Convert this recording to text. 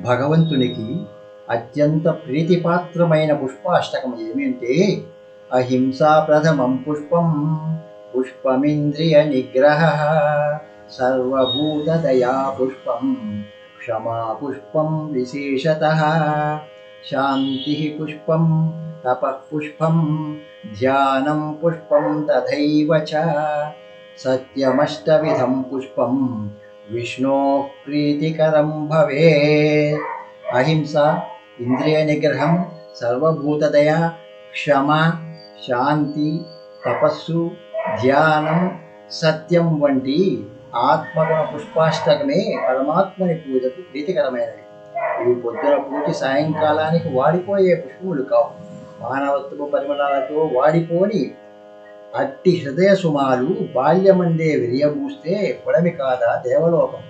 భగవంతునికి అత్యంత ప్రీతిపాత్రమైన పుష్పాష్టకం ఏమంటే అహింసా ప్రథమం పుష్పం పుష్పమింద్రియ నిగ్రహ సర్వభూతదయా పుష్పం క్షమా పుష్పం విశేషత శాంతి పుష్పం తపః పుష్పం ధ్యానం పుష్పం తథైవ చ సత్యమష్టవిధం పుష్పం విష్ణో ప్రీతికరం భవే అహింస ఇంద్రియ నిగ్రహం సర్వభూతదయ క్షమ శాంతి తపస్సు ధ్యానం సత్యం వంటి ఆత్మగుణ పుష్పాష్టకమే పరమాత్మని పూజకు ప్రీతికరమైనవి. ఇవి పొద్దున పూజ సాయంకాలానికి వాడిపోయే పుష్పములు కావు. మానవత్వ పరిమళాలతో వాడిపోని అట్టి హృదయ సుమాలు బాల్యమందే విరియబూస్తే పొడమి కాదా దేవలోకం.